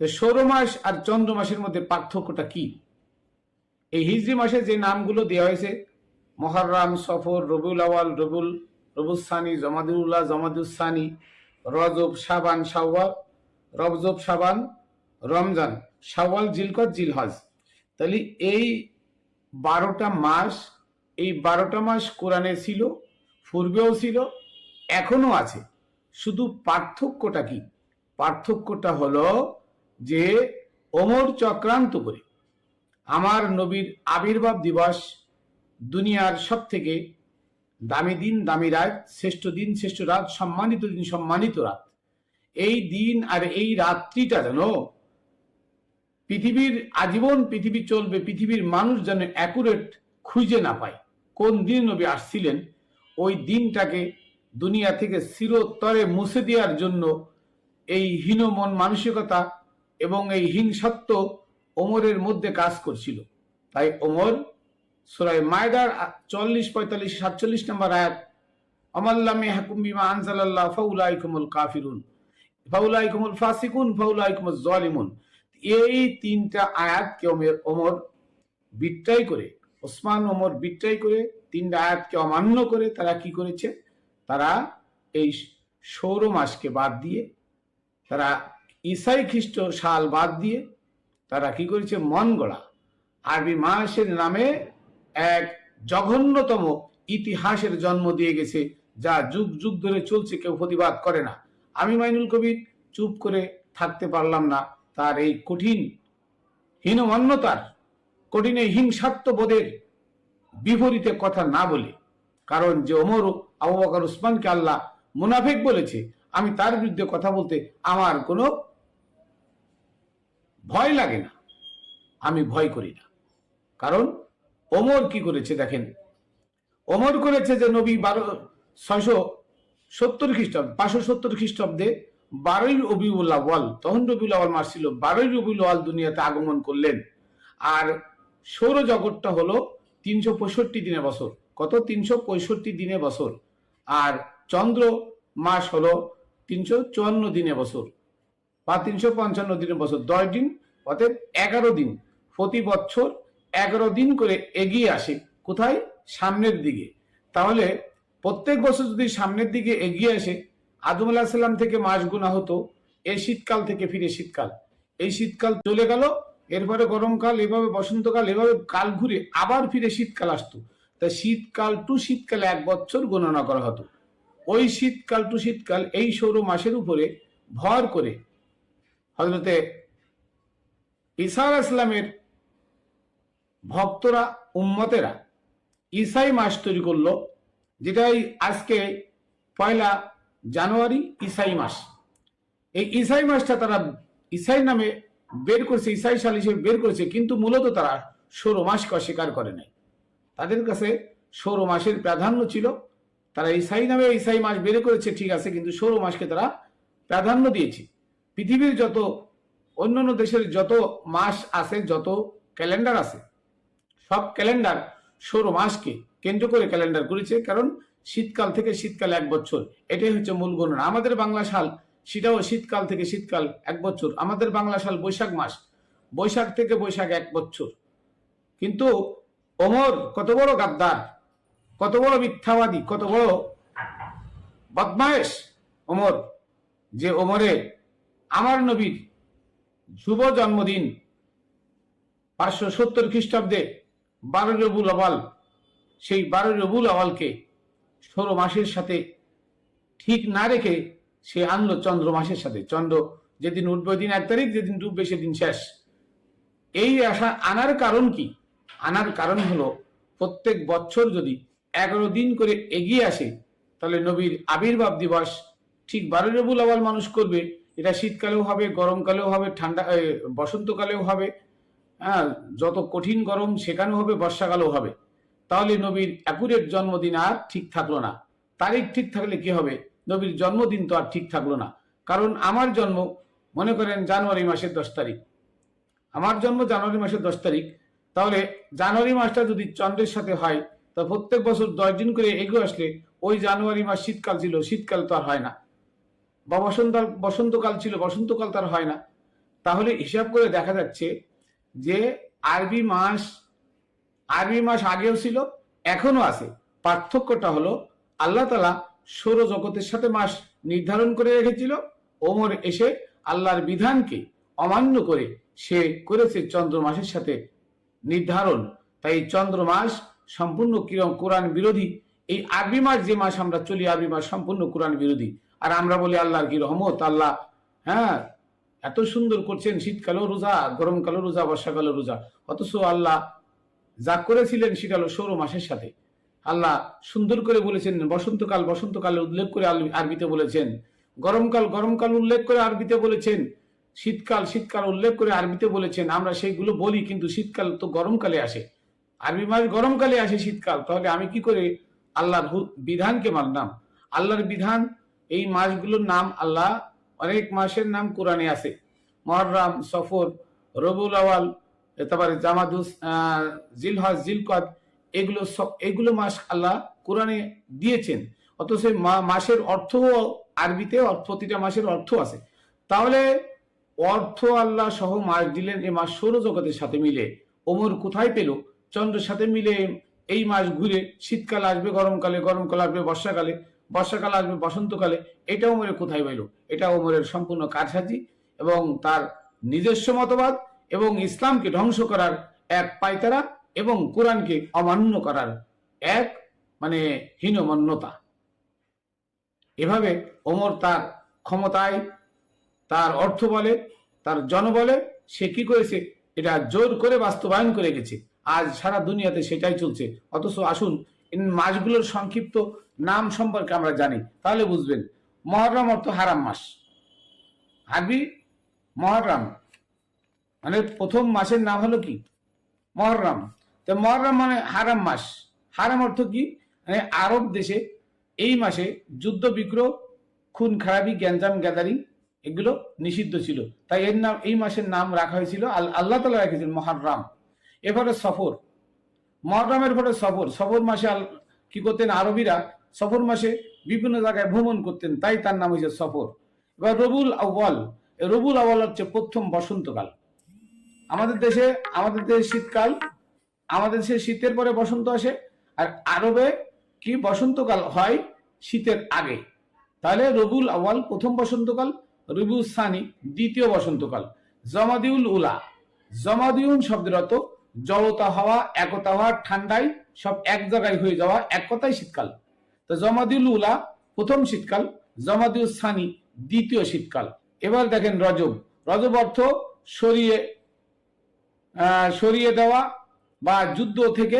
তো সৌর মাস আর চন্দ্র মাসের মধ্যে পার্থক্যটা কি? এই হিজরি মাসে যে নামগুলো দেওয়া হয়েছে মহররাম সফর, রবিউল আওয়াল রবুল রবুসানি জমাদুল্লাহ জমাদুসানি রজব সাবান সাওয়াল রবজব সাবান রমজান সাওয়াল জিলকত, জিলহজ। তাহলে এই বারোটা মাস, এই বারোটা মাস কোরআনে ছিল, পূর্বেও ছিল এখনও আছে। শুধু পার্থক্যটা কি? পার্থক্যটা হলো যে ওমর চক্রান্ত করে আমার নবীর আবির্ভাব দিবস দুনিয়ার সব থেকে দামি দিন, দামি রাত, শ্রেষ্ঠ দিন, শ্রেষ্ঠ রাত, সম্মানিত দিন, সম্মানিত রাত। এই দিন আর এই রাত্রিটা যেন পৃথিবীর আজীবন পৃথিবী চলবে, পৃথিবীর মানুষ যেন অ্যাকুরেট খুঁজে না পায়। কোন দিন নবী আসছিলেন? ওই দিনটাকে দুনিয়া থেকে চিরতরে মুছে দেওয়ার জন্য এই হীনমন মানসিকতা এবং এই হিংসত্ব ওমরের মধ্যে কাজ করছিল। তাই ওমর সুরাই মায়দার চল্লিশ, পঁয়তাল্লিশ, সাতচল্লিশ নম্বর আয়াত অমাল্লামে হাকুম বিমা আনজালাল্লাহ ফাউলাইকুমুল কাফিরুন। ফাউলাইকুমুল ফাসিকুন ফাউলাইকুমুল জালিমুন। এই তিনটা আয়াতকে ওমর ওমর বিট্রাই করে, ওসমান ওমর বিট্রাই করে, তিনটা আয়াতকে অমান্য করে তারা কি করেছে? তারা এই সৌর মাসকে বাদ দিয়ে তারা ইসাই খ্রিস্ট সাল বাদ দিয়ে তারা কি করেছে? মন গড়া। আরবি মাসের নামে এক জঘন্যতম ইতিহাসের জন্ম দিয়ে গেছে, যা যুগ যুগ ধরে চলছে, কেউ প্রতিবাদ করে না। আমি মাইনুল কবির, চুপ করে থাকতে পারলাম না। তার এই কঠিন, হীনমান্যতার, কঠিন এই হিংসাত্মবোধের বিপরীতে কথা না বলে, কারণ যে ওমর আবু বকর, উসমানকে আল্লাহ মুনাফেক বলেছে, আমি তার বিরুদ্ধে কথা বলতে আমার কোনো ভয় লাগে না। আমি ভয় করি না। কারণ ওমর কি করেছে দেখেন? ওমর করেছে যে নবী বারো, ছয়শো সত্তর খ্রিস্টাব্দ, পাঁচশো সত্তর খ্রিস্টাব্দে বারোই রবিউল আওয়াল তখন রবিউল আওয়াল মাস ছিল, বারোই রবিউল আওয়াল দুনিয়াতে আগমন করলেন। আর সৌরজগৎটা হলো তিনশো পঁয়ষট্টি দিনে বছর। কত? তিনশো পঁয়ষট্টি দিনে বছর। আর চন্দ্র মাস হলো তিনশো চুয়ান্ন দিনে বছর। বা তিনশো পঞ্চান্ন দিনে বছর, দশ দিন, অতএব এগারো দিন। প্রতি বছর এগারো দিন করে এগিয়ে আসে, কোথায়? সামনের দিকে। তাহলে প্রত্যেক বছর যদি সামনের দিকে এগিয়ে আসে, আদম আলাহ সাল্লাম থেকে মাস গুণা হতো, এই শীতকাল থেকে ফিরে শীতকাল। এই শীতকাল চলে গেল, এরপরে গরমকাল, এভাবে বসন্তকাল, এভাবে কাল ঘুরে আবার ফিরে শীতকাল আসতো। তা শীতকাল টু শীতকালে এক বছর গণনা করা হতো। ওই শীতকাল টু শীতকাল, এই সৌর মাসের উপরে ভর করে হজরতে ঈসা ইসলামের ভক্তরা, উম্মতেরা ইসাই মাস তৈরি করল, যেটাই আজকে পয়লা জানুয়ারি ইসাই মাস। এই ইসাই মাসটা তারা ইসাই নামে বের করেছে ইসাই সাল হিসেবে বের করেছে, কিন্তু মূলত তারা সৌর মাসকে অস্বীকার করে নাই। তাদের কাছে সৌর মাসের প্রাধান্য ছিল। তারা ইসাই নামে ইসাই মাস বের করেছে, ঠিক আছে, কিন্তু সৌর মাসকে তারা প্রাধান্য দিয়েছে। পৃথিবীর যত, অন্যান্য দেশের যত মাস আছে, যত ক্যালেন্ডার আছে, সব ক্যালেন্ডার সৌর মাসকে কেন্দ্র করে ক্যালেন্ডার করেছে, কারণ শীতকাল থেকে শীতকাল এক বছর, এটাই হচ্ছে মূল গণনা। আমাদের বাংলা সাল, সেটাও শীতকাল থেকে শীতকাল এক বছর। আমাদের বাংলা সাল বৈশাখ মাস, বৈশাখ থেকে বৈশাখ এক বছর। কিন্তু ওমর কত বড় গাদ্দার, কত বড় মিথ্যাবাদী, কত বড় বদমায়েশ ওমর যে ওমরে আমার নবীর শুভ জন্মদিন পাঁচশো সত্তর খ্রিস্টাব্দে বারো রবুল আওয়াল, সেই বারো রবুল আওয়ালকে ষোলো মাসের সাথে ঠিক না রেখে সে আনলো চন্দ্র মাসের সাথে। চন্দ্র যেদিন উঠবে দিন এক তারিখ, যেদিন ডুববে সেদিন শেষ। এই আশা আনার কারণ কি? আনার কারণ হলো প্রত্যেক বছর যদি এগারো দিন করে এগিয়ে আসে, তাহলে নবীর আবির্ভাব দিবস ঠিক বারো রবুল আওয়াল মানুষ করবে। এটা শীতকালেও হবে, গরমকালেও হবে, ঠান্ডা বসন্তকালেও হবে হ্যাঁ যত কঠিন গরম সেখানেও হবে, বর্ষাকালেও হবে। তাহলে নবীর অ্যাকুরেট জন্মদিন আর ঠিক থাকল না। তারিখ ঠিক থাকলে কি হবে? নবীর জন্মদিন তো আর ঠিক থাকল না। কারণ আমার জন্ম, মনে করেন জানুয়ারি মাসের দশ তারিখ। আমার জন্ম জানুয়ারি মাসের দশ তারিখ। তাহলে জানুয়ারি মাসটা যদি চন্দ্রের সাথে হয়, তা প্রত্যেক বছর দশ দিন করে এগিয়ে আসলে ওই জানুয়ারি মাস শীতকাল ছিল, শীতকাল তো আর হয় না। বা বসন্তকাল বসন্তকাল ছিল, বসন্তকাল তার হয় না। তাহলে হিসাব করে দেখা যাচ্ছে যে আরবি মাস আরবি মাস আগেও ছিল এখনও আছে। পার্থক্যটা হলো আল্লাহ তালা সৌর জগতের সাথে মাস নির্ধারণ করে রেখেছিল। ওমর এসে আল্লাহর বিধানকে অমান্য করে সে করেছে চন্দ্র মাসের সাথে নির্ধারণ। তাই চন্দ্র মাস সম্পূর্ণ কিরম কোরআন বিরোধী, এই আরবি মাস যে মাস আমরা চলি, আরবি মাস সম্পূর্ণ কোরআন বিরোধী। আর আমরা বলি আল্লাহর কি রহমত? আল্লাহ হ্যাঁ এত সুন্দর করছেন শীতকালেও রোজা, গরমকালেও রোজা, বর্ষাকালেও রোজা। অথচ আল্লাহ যা করেছিলেন সেটা হলো সৌর মাসের সাথে। আল্লাহ সুন্দর করে বলেছেন, বসন্তকাল বসন্তকালে উল্লেখ করে আরবিতে বলেছেন। গরমকাল গরমকাল উল্লেখ করে আরবিতে বলেছেন। শীতকাল শীতকাল উল্লেখ করে আরবিতে বলেছেন। আমরা সেইগুলো বলি, কিন্তু শীতকাল তো গরমকালে আসে। আরবি মাস গরমকালে আসে শীতকাল। তাহলে আমি কি করে আল্লাহর বিধানকে মানলাম? আল্লাহর বিধান এই মাসগুলোর নাম আল্লাহ, অনেক মাসের নাম কোরআনে আছে। মহরম, সফর, রবুল আওয়াল তারপরে জামাদুস জিলহজ জিলকদ এগুলো এগুলো মাস আল্লাহ কোরআনে দিয়েছেন। অথচ মাসের অর্থ আরবিতে প্রতিটা মাসের অর্থ আছে। তাহলে অর্থ আল্লাহ সহ মাস দিলেন এ মাস সৌরজগতের সাথে মিলে। ওমর কোথায় পেল? চন্দ্রের সাথে মিলে। এই মাস ঘুরে শীতকাল আসবে, গরমকালে, গরমকাল আসবে, বর্ষাকালে। বর্ষাকাল আসবে, বসন্তকালে, এটা ওমরের কোথায় পেল এটা ওমরের সম্পূর্ণ কারসাজি এবং তার নিজস্ব মতবাদ এবং ইসলামকে ধ্বংস করার এক পায়তারা এবং কোরআনকে অমান্য করার এক মানে হীনমন্যতা। এভাবে ওমর তার ক্ষমতায়, তার অর্থ বলে, তার জনবলে সে কি করেছে? এটা জোর করে বাস্তবায়ন করে গেছে। আজ সারা দুনিয়াতে সেটাই চলছে। অথচ আসুন মাসগুলোর সংক্ষিপ্ত নাম সম্পর্কে আমরা জানি, তাহলে বুঝবেন। মহরম অর্থ হারাম মাস। আরবি মহরম। মানে প্রথম মাসের নাম হলো কি? মহরম। তো মহরম মানে হারাম মাস। হারাম অর্থ কি? মানে আরব দেশে এই মাসে যুদ্ধ বিগ্রহ খুন, খারাপি, গ্যাঞ্জাম, গ্যাদারিং এগুলো নিষিদ্ধ ছিল। তাই এর নাম, এই মাসের নাম রাখা হয়েছিল। আল- আল্লাহ তালা রেখেছেন মহারাম। এরপরে সফর। মহরমের পরে সফর। সফর মাসে কি করতেন আরবিরা? সফর মাসে বিভিন্ন জায়গায় ভ্রমণ করতেন, তাই তার নাম হয়েছে সফর। এবার রবুল আউ্বাল রবুল আউ্বাল হচ্ছে প্রথম বসন্তকাল। আমাদের দেশে আমাদের দেশে শীতকাল, আমাদের দেশে শীতের পরে বসন্ত আসে, আর আরবে কি বসন্তকাল হয়? শীতের আগে। তাহলে রবুল আওয়াল প্রথম বসন্তকাল রবিউল সানি দ্বিতীয় বসন্তকাল। জমাদিউল উলা। জমাদিউল শব্দের অর্থ জড়তা হওয়া, একতা হওয়া, ঠান্ডায় সব এক জায়গায় হয়ে যাওয়া, এক কথাই শীতকাল। তো জমাদিউল উলা, প্রথম শীতকাল, জমাদিউল সানি, দ্বিতীয় শীতকাল। এবার দেখেন রজব। রজব অর্থ সরিয়ে সরিয়ে দেওয়া বা যুদ্ধ থেকে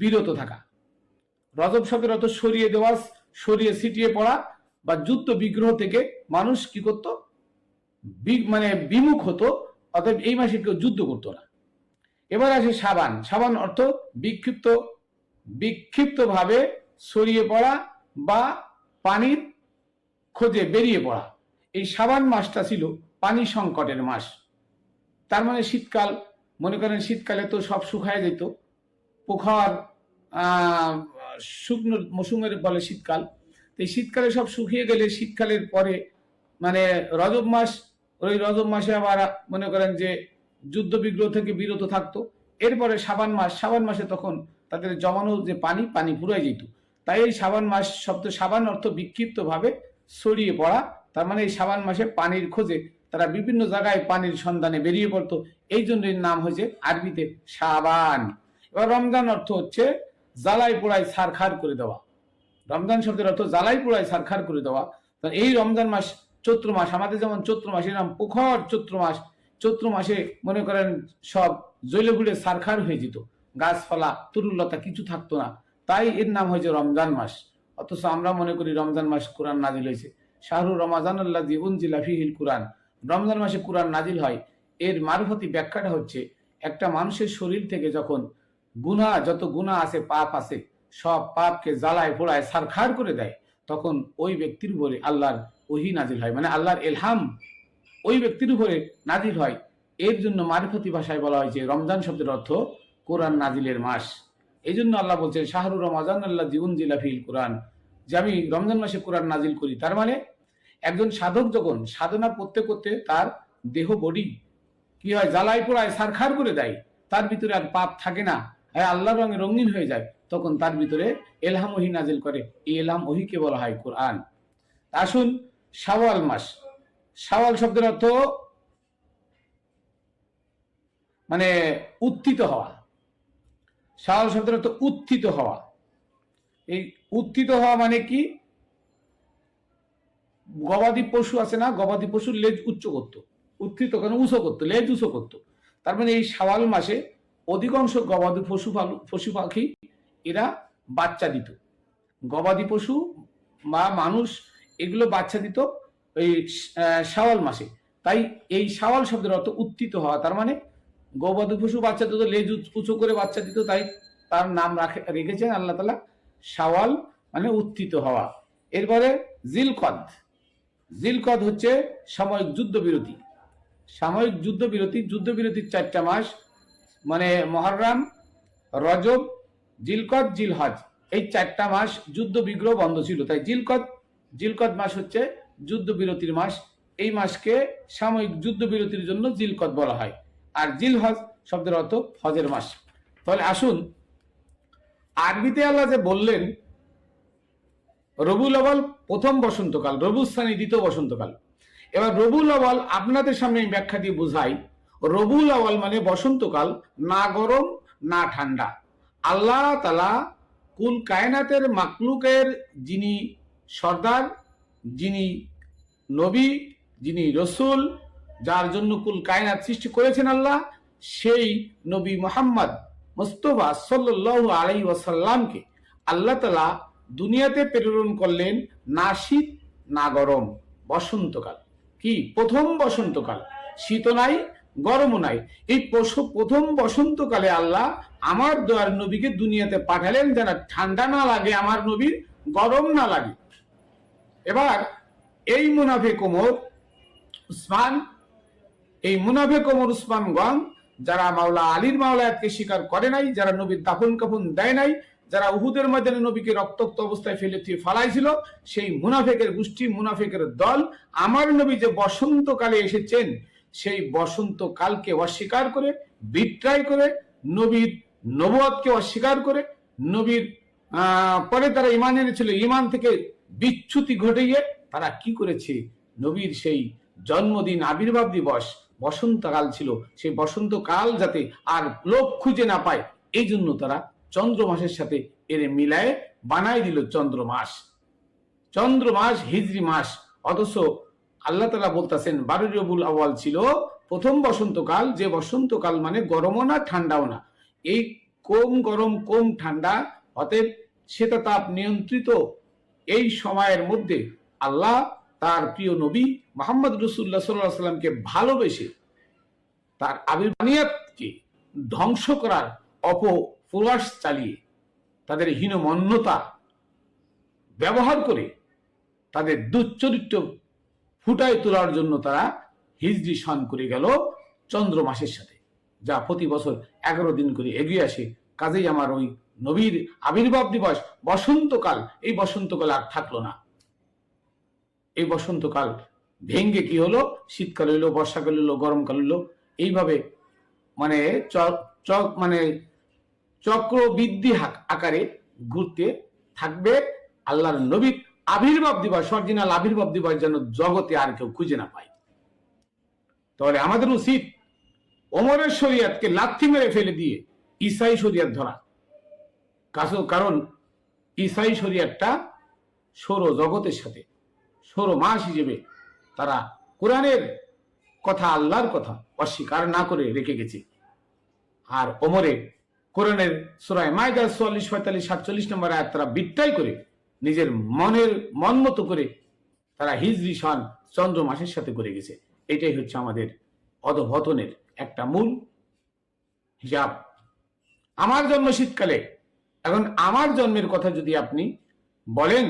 বিরত থাকা। রজব শব্দের অর্থ সরিয়ে দেওয়া, সরিয়ে ছিটিয়ে পড়া বা যুদ্ধ বিগ্রহ থেকে মানুষ কি করত? মানে বিমুখ হতো, অতএব এই মাসে কেউ যুদ্ধ করতো না। এবার আসে সাবান। সাবান অর্থ বিক্ষিপ্ত বিক্ষিপ্ত ভাবে ছড়িয়ে পড়া বা পানির খোঁজে বেরিয়ে পড়া। এই সাবান মাসটা ছিল পানি সংকটের মাস। তার মানে শীতকাল। মনে করেন শীতকালে তো সব শুকায় যেত। পোখার শুকনো মৌসুমের বলে শীতকাল। তো এই শীতকালে সব শুকিয়ে গেলে শীতকালের পরে মানে রজব মাস, ওই রজব মাসে আবার মনে করেন যে যুদ্ধ বিগ্রহ থেকে বিরত থাকতো। এরপরে সাবান মাস সাবান মাসে তখন তাদের জমানো যে পানি পানি পুরাই যেত। তাই এই সাবান মাস শব্দ সাবান অর্থ বিক্ষিপ্ত ভাবে ছড়িয়ে পড়া। তার মানে এই সাবান মাসে পানির খোঁজে তারা বিভিন্ন জায়গায় পানির সন্ধানে বেরিয়ে পড়তো। এই জন্য এর নাম হয়েছে আরবিতে সাবান এবার রমজান অর্থ হচ্ছে জ্বালাই পোড়াই সারখার করে দেওয়া। রমজান শব্দের অর্থ জ্বালাই পোড়াই সারখার করে দেওয়া। এই রমজান মাস চৈত্র মাস, আমাদের যেমন চৈত্র মাস এর নাম পুখর চৈত্র মাস চৈত্র মাসে মনে করেন সব জৈলগুলে সারখার হয়ে যেত। গাছপালা তরুলতা কিছু থাকতো না। তাই এর নাম হয়েছে রমজান মাস। অথচ আমরা মনে করি রমজান মাস কোরআন নাজিল হয়েছে। শাহরু রমাজান আল্লাহ উনজিলা ফিহিল কোরআন। রমজান মাসে কোরআন নাজিল হয়। এর মারফতি ব্যাখ্যাটা হচ্ছে, একটা মানুষের শরীর থেকে যখন গুনাহ যত গুনাহ আছে, পাপ আছে, সব পাপকে জ্বালায় পোড়ায় সারখার করে দেয়, তখন ওই ব্যক্তির উপরে আল্লাহর ওহি নাজিল হয়। মানে আল্লাহর এলহাম ওই ব্যক্তির উপরে নাজিল হয়। এর জন্য মারিফতি ভাষায় বলা হয়েছে রমজান শব্দের অর্থ কোরআন নাজিলের মাস। এই জন্য আল্লাহ বলছেন, শাহরুর রমাজান আল্লাহ জীবন জিলাফিল কোরআন। যে আমি রমজান মাসে কোরআন নাজিল করি, তার মানে একজন সাধক যখন সাধনা করতে করতে তার দেহ বডি কি হয়, জ্বালায় পোড়ায়, সারখার করে দেয়, তার ভিতরে আর পাপ থাকে না। হ্যাঁ আল্লাহর রঙে রঙিন হয়ে যায়, তখন তার ভিতরে এলহাম ওহি নাজিল করে। এই এলহাম ওহিকে বলা হয় কোরআন। আসুন, শাওয়াল মাস। শাওয়াল শব্দের অর্থ মানে উত্থিত হওয়া। শাওয়াল শব্দের অর্থ উত্থিত হওয়া। এই উত্থিত হওয়া মানে কি? গবাদি পশু আছে না? গবাদি পশুর লেজ উচ্চ করতো। উত্থিত কেন? উঁচু করতো, লেজ উঁচু করতো। তার মানে এই শাওয়াল মাসে অধিকাংশ গবাদি পশু পশু পাখি এরা বাচ্চা দিত। গবাদি পশু বা মানুষ এগুলো বাচ্চা দিত এই শাওয়াল মাসে। তাই এই শাওয়াল শব্দের অর্থ উত্থিত হওয়া। তার মানে গবাদি পশু বাচ্চা দিত, লেজ উঁচু করে বাচ্চা দিত, তাই তার নাম রাখে রেখেছেন আল্লাহ তালা শাওয়াল মানে উত্থিত হওয়া। এরপরে জিলকদ। জিলকদ হচ্ছে সাময়িক যুদ্ধবিরতি। সাময়িক যুদ্ধবিরতি, যুদ্ধবিরতির চারটা মাস মানে মহরম, রজব, জিলকদ, জিলহজ। এই চারটা মাস যুদ্ধ বিগ্রহ বন্ধ ছিল। তাই জিলকদ জিলকদ মাস হচ্ছে যুদ্ধবিরতির মাস, এই মাসকে সাময়িক যুদ্ধবিরতির জন্য জিলকত বলা হয়। আর জিল হজ শব্দের অর্থ হজের মাস। তাহলে আসুন, আরবিতে আল্লাহ যে বললেন, রবুল আওয়াল প্রথম বসন্তকাল রবুস্থানী দ্বিতীয় বসন্তকাল। এবার রবুল আওয়াল আপনাদের সামনে আমি ব্যাখ্যা দিয়ে বুঝাই, রবুল আওয়াল মানে বসন্তকাল, না গরম, না ঠান্ডা। আল্লাহ তালা কুল কায়নাতের মাকলুকের যিনি সর্দার যিনি নবী, যিনি রসুল, যার জন্য কুল কায়নাত সৃষ্টি করেছেন আল্লাহ, সেই নবী মোহাম্মদ মুস্তফা সাল্লাহ আলাই ওয়াসাল্লামকে আল্লাহ তালা দুনিয়াতে প্রেরণ করলেন না শীত না গরম বসন্তকাল। কি? প্রথম বসন্তকাল। শীত নাই গরমও নাই। এই প্রথম বসন্তকালে আল্লাহ আমার দয়ার নবীকে দুনিয়াতে পাঠালেন যেন ঠান্ডা না লাগে, আমার নবীর গরম না লাগে। এবার এই মুনাফে কোমর উসমান, এই মুনাফে কোমর উসমানগণ, যারা মাওলা আলীর মাওলায়াতকে স্বীকার করে নাই, যারা নবীর দাফন কাফন দেয় নাই, যারা উহুদের ময়দানে নবীকে রক্তাক্ত অবস্থায় ফেলে দিয়ে ফালাইছিল, সেই মুনাফেকের গোষ্ঠী, মুনাফেকের দল আমার নবী যে বসন্তকালে এসেছেন, সেই বসন্তকালকে অস্বীকার করে, বিট্রাই করে, নবীর নবুয়তকে অস্বীকার করে, নবীর পরে তারা ইমান এনেছিল, ইমান থেকে বিচ্যুতি ঘটিয়ে তারা কি করেছে? নবীর সেই জন্মদিন আবির্ভাব দিবস বসন্তকাল ছিল। সেই বসন্তকাল যাতে আর লোক খুঁজে না পায় এই জন্য তারা চন্দ্র মাসের সাথে এর মিলায়ে বানাই দিল চন্দ্র মাস চন্দ্র মাস হিজরি মাস। অথচ আল্লাহ তালা বলতেছেন বারো রবুল আওয়াল ছিল প্রথম বসন্তকাল। যে বসন্তকাল মানে গরমও না, ঠান্ডাও না। এই কম গরম, কম ঠান্ডা। অতএব শীতাতাপ নিয়ন্ত্রিত এই সময়ের মধ্যে আল্লাহ তার প্রিয় নবী মোহাম্মদ রসুল্লাহ সাল্লাহ সাল্লামকে ভালোবেসে তার আবির্বানিয়াতকে ধ্বংস করার অপপ্রয়াস চালিয়ে তাদের হীনমন্যতা ব্যবহার করে তাদের দুচ্চরিত্র ফুটায় তোলার জন্য তারা হিজড়ি সন করে গেল চন্দ্র মাসের সাথে, যা প্রতি বছর এগারো দিন করে এগিয়ে আসে। কাজেই আমার ওই নবীর আবির্ভাব দিবস, বসন্তকাল, এই বসন্তকাল আর থাকল না। এই বসন্তকাল ভেঙ্গে কি হলো? শীতকাল হইল বর্ষাকাল হইল গরমকাল হইল এইভাবে মানে চ- চ- মানে চক্রবৃদ্ধি আকারে ঘুরতে থাকবে আল্লাহর নবীর আবির্ভাব দিবস, অরিজিনাল আবির্ভাব দিবস যেন জগতে আর কেউ খুঁজে না পায়। তাহলে আমাদের উচিত ওমরের শরিয়াতকে লাথি মেরে ফেলে দিয়ে ইসাই শরিয়াত ধরা। কারণ ইসাই শরিয়াতটা সৌর জগতের সাথে সৌর মাস হিসেবে তারা কোরআনের কথা, আল্লাহর কথা অস্বীকার না করে রেখে গেছে। আর ওমরে কোরআনের সুরায় মাইদার চুয়াল্লিশ, পঁয়তাল্লিশ, সাতচল্লিশ নম্বর আয়াত তারা বিট্টাই করে, নিজের মনের, মন মতো করে তারা হিজরি সন চন্দ্র মাসের সাথে করে গেছে। এটাই হচ্ছে আমাদের অধপতনের একটা মূল হিসাব। আমার জন্ম শীতকালে এখন আমার জন্মের কথা যদি আপনি বলেন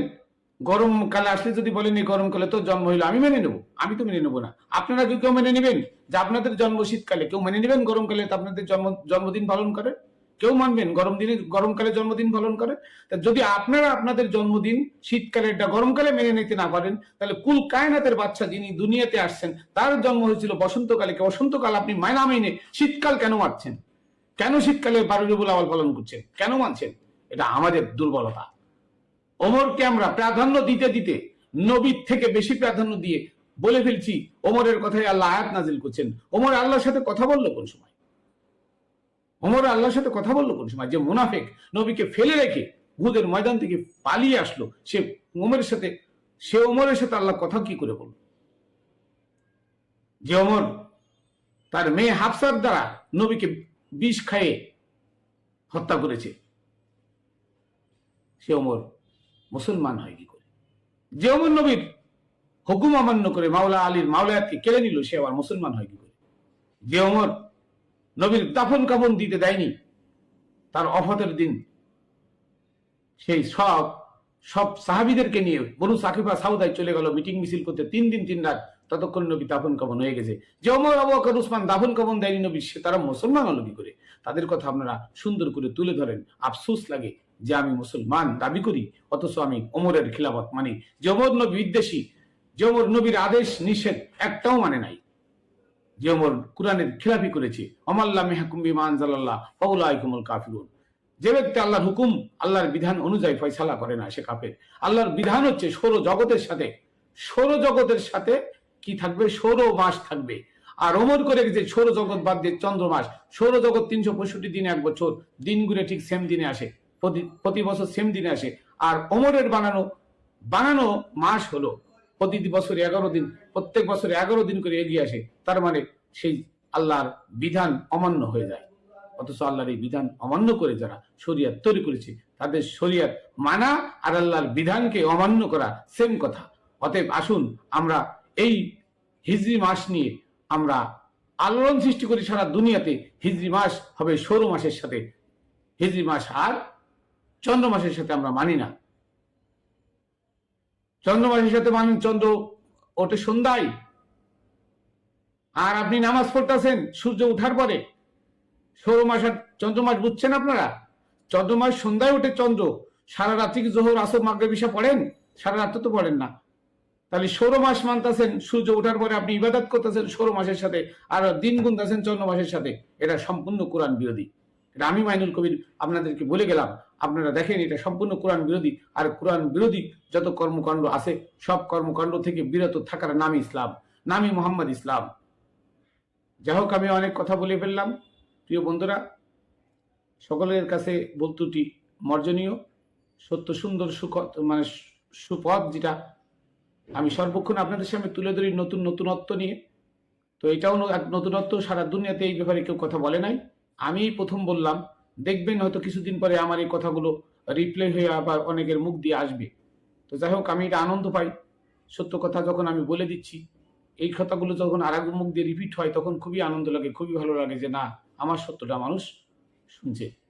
গরমকালে আসলে যদি বলেন এই গরমকালে তো জন্ম হইল, আমি মেনে নেব? আমি তো মেনে নেব না। আপনারা কি কেউ মেনে নেবেন যে আপনাদের জন্ম শীতকালে? কেউ মেনে নেবেন গরমকালে তো আপনাদের জন্ম, জন্মদিন পালন করে? কেউ মানবেন গরম দিনে গরমকালে জন্মদিন পালন করে? তা যদি আপনারা আপনাদের জন্মদিন শীতকালে এটা গরমকালে মেনে নিতে না পারেন, তাহলে কুল কায়নাতের বাচ্চা যিনি দুনিয়াতে আসছেন, তার জন্ম হয়েছিল বসন্তকালে কে বসন্তকাল আপনি মায়না মেনে শীতকাল কেন মারছেন কেন শীতকালে বারুরবুল আওয়াল পালন করছেন? কেন মানছেন? এটা আমাদের দুর্বলতা। ওমরকে আমরা প্রাধান্য দিতে দিতে নবীর থেকে বেশি প্রাধান্য দিয়ে বলে ফেলছি, ওমরের কথাই আল্লাহ আয়াত নাজিল করছেন। ওমর আল্লাহর সাথে কথা বলল কোন সময়? ওমর আল্লাহর সাথে কথা বলল কোন সময়? যে মুনাফেক নবীকে ফেলে রেখে ভূদের ময়দান থেকে পালিয়ে আসলো, সে ওমরের সাথে, সে ওমরের সাথে আল্লাহ কথা কি করে বলল? যে ওমর তার মেয়ে হাফসার দ্বারা নবীকে বিষ খাইয়ে হত্যা করেছে। সে ওমর মুসলমান হয় কি করে? যে ওমর নবীর হুকুম অমান্য করে মাওলা আলীর মাওলায়াতকে কেড়ে নিল, সে আবার মুসলমান হয় কি করে? যে ওমর নবীর দাফন কাফন দিতে দেয়নি, তার অফাতের দিন সেই সব সব সাহাবিদেরকে নিয়ে বনু সাকিফা সাউদায় চলে গেল, মিটিং মিছিল করতে তিন দিন তিন রাত, ততক্ষণ নবী দাফন কাফন হয়ে গেছে। যে অমর আবু বকর, উসমান দাফন কাফন দেয়নি নবী সে তারা মুসলমান হলো কি করে? তাদের কথা আপনারা সুন্দর করে তুলে ধরেন, আফসোস লাগে। যে আমি মুসলমান দাবি করি, অথচ আমি ওমরের খিলাফত মানি। যে ওমর নবী বিদ্বেষী যে ওমর নবীর আদেশ নিষেধ, একটাও মানে নাই। যে ওমর কোরআনের খিলাফি করেছে, অমাল্লা মেহাকুম বিমান ফাউলাইকুমুল কাফিরুন। যে ব্যক্তি আল্লাহর হুকুম, আল্লাহর বিধান অনুযায়ী ফয়সালা করে না, সে কাফের। আল্লাহর বিধান হচ্ছে সৌর জগতের সাথে। সৌর জগতের সাথে কি থাকবে? সৌর মাস থাকবে। আর ওমর করে যে সৌর জগৎ বাদ দিয়ে চন্দ্র মাস সৌর জগৎ তিনশো পঁয়ষট্টি দিনে এক বছর, দিনগুলো ঠিক সেম দিনে আসে। প্রতি বছর সেম দিনে আসে। আর ওমরের বানানো বানানো মাস হলো প্রতি বছরে এগারো দিন, প্রত্যেক বছরে এগারো দিন করে এগিয়ে আসে। তার মানে সেই আল্লাহর বিধান অমান্য হয়ে যায়। অথচ আল্লাহর এই বিধান অমান্য করে যারা শরিয়াত তৈরি করেছে, তাদের শরিয়াত মানা আর আল্লাহর বিধানকে অমান্য করা সেম কথা। অতএব আসুন আমরা এই হিজরি মাস নিয়ে আমরা আলোড়ন সৃষ্টি করি সারা দুনিয়াতে। হিজরি মাস হবে সৌর মাসের সাথে। হিজরি মাস আর চন্দ্র মাসের সাথে আমরা মানি না। চন্দ্র মাসের সাথে মানেন চন্দ্র, ওঠে সন্ধ্যায়। আর আপনি নামাজ পড়তেছেন, সূর্য উঠার পরে। সৌর মাস আর চন্দ্র মাস বুঝছেন আপনারা? চন্দ্র মাস সন্ধ্যায় ওঠে চন্দ্র। সারা রাত্রি কি জোহর, আসর মাগরে বিষা পড়েন? সারা রাত্রে তো পড়েন না। তাহলে সৌর মাস মানতেছেন, সূর্য ওঠার পরে আপনি ইবাদত করতেছেন সৌর মাসের সাথে, আর দিন গুনতেছেন চন্দ্র মাসের সাথে। এটা সম্পূর্ণ কোরআন বিরোধী। এটা আমি মাইনুল কবির আপনাদেরকে বলে গেলাম। আপনারা দেখেন, এটা সম্পূর্ণ কোরআন বিরোধী। আর কোরআন বিরোধী যত কর্মকাণ্ড আছে, সব কর্মকাণ্ড থেকে বিরত থাকার নামই ইসলাম, নামই মোহাম্মদ ইসলাম। যাই হোক, আমি অনেক কথা বলে ফেললাম। প্রিয় বন্ধুরা, সকলের কাছে বলতুটি মর্জনীয়। সত্য, সুন্দর সুখ মানে সুপথ যেটা, আমি সর্বক্ষণ আপনাদের সামনে তুলে ধরি নতুন, নতুনত্ব নিয়ে। তো এটাও এক নতুনত্ব, সারা দুনিয়াতে এই ব্যাপারে কেউ কথা বলে নাই। আমি প্রথম বললাম দেখবেন হয়তো কিছুদিন পরে আমার এই কথাগুলো রিপ্লে হয়ে আবার অনেকের মুখ দিয়ে আসবে। তো যাই হোক, আমি এটা আনন্দ পাই। সত্য কথা যখন আমি বলে দিচ্ছি, এই কথাগুলো যখন আর মুখ দিয়ে রিপিট হয়, তখন খুবই আনন্দ লাগে, খুবই ভালো লাগে যে না, আমার সত্যটা মানুষ শুনছে।